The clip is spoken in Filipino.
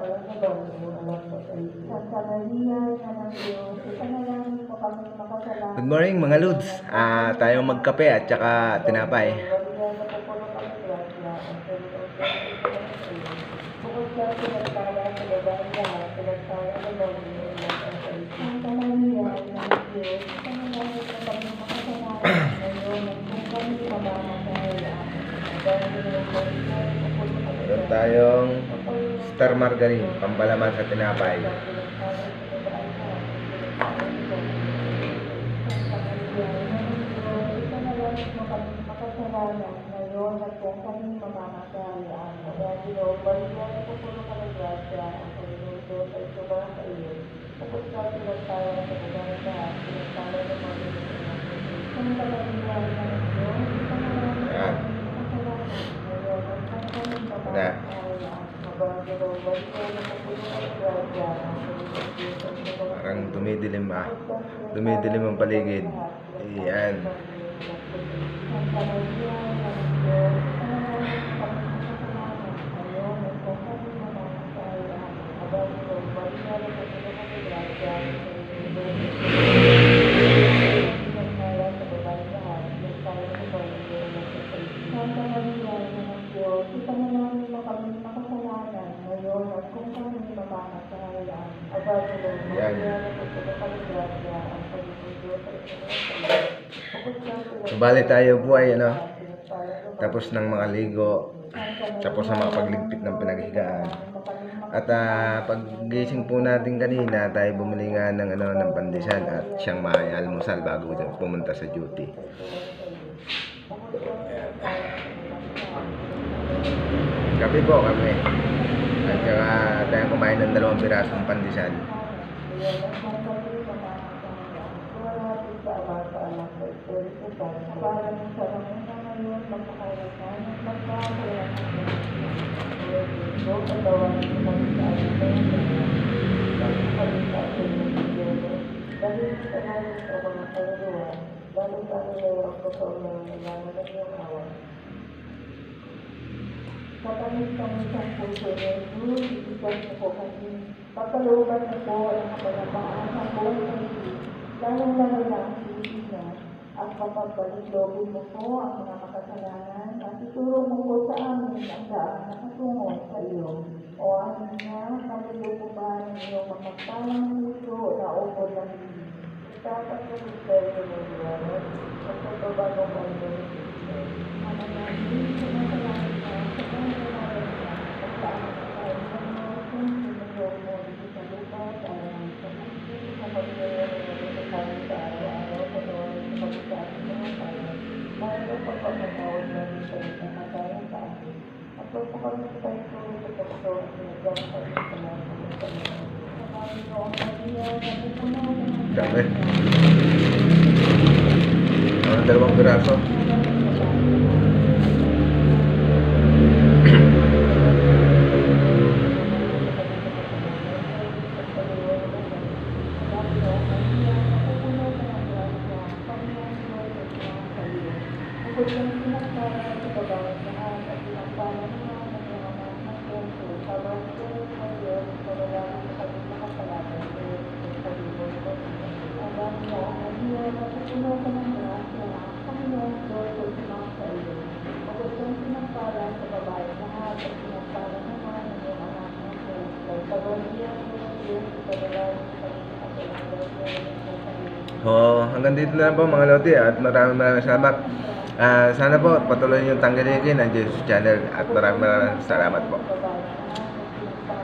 Good morning mga Lods. Ah, tayong magkape at saka tinapay. Meron tayong Star Margarine, pampalaman sa tinapay. Yan. Parang dumidilim ah. Dumidilim ang paligid. Ayan. Sa Subali tayo po ay ano, tapos ng mga ligo, tapos na makapagligpit ng pinaghigaan. At ah, paggising po natin kanina, tayo bumili nga ng ano ng pandesal at siyang may almusal bago pumunta sa duty. Kape po kami. At saka tayo kumain ng dalawang pirasong pandesal. Kami sa puso niyo, Diyos, ibigay niyo po kami. Pagkalooban niyo po ang kapanamaan ng buhay ng Diyos, lalong lalo na ang Pilipinas, at mapagbalik-lobin mo po ang mga makasalanan at ituro mo po sa amin ang daan na patungo sa iyo. O amin na, kami po ba ng iyong mapagpalang puso na upod ng Diyos. Itapat mo sa iyo ng Diyos, at sa babagong kayo ng Diyos. Ama namin, sumasalamat ka sa pangalaman na at sa aming kain ng mga kung sinunod mo dito sa lupa at alam sa mundo sa pagkakas ng kami sa araw-araw sa sa amin. At pagkakas ng mga Panginoon. Sa dalawang Oo, hanggang dito na po mga lodi at maraming maraming salamat. Ah, sana po patuloy niyong tanggalin ang Jesus channel at maraming maraming salamat po.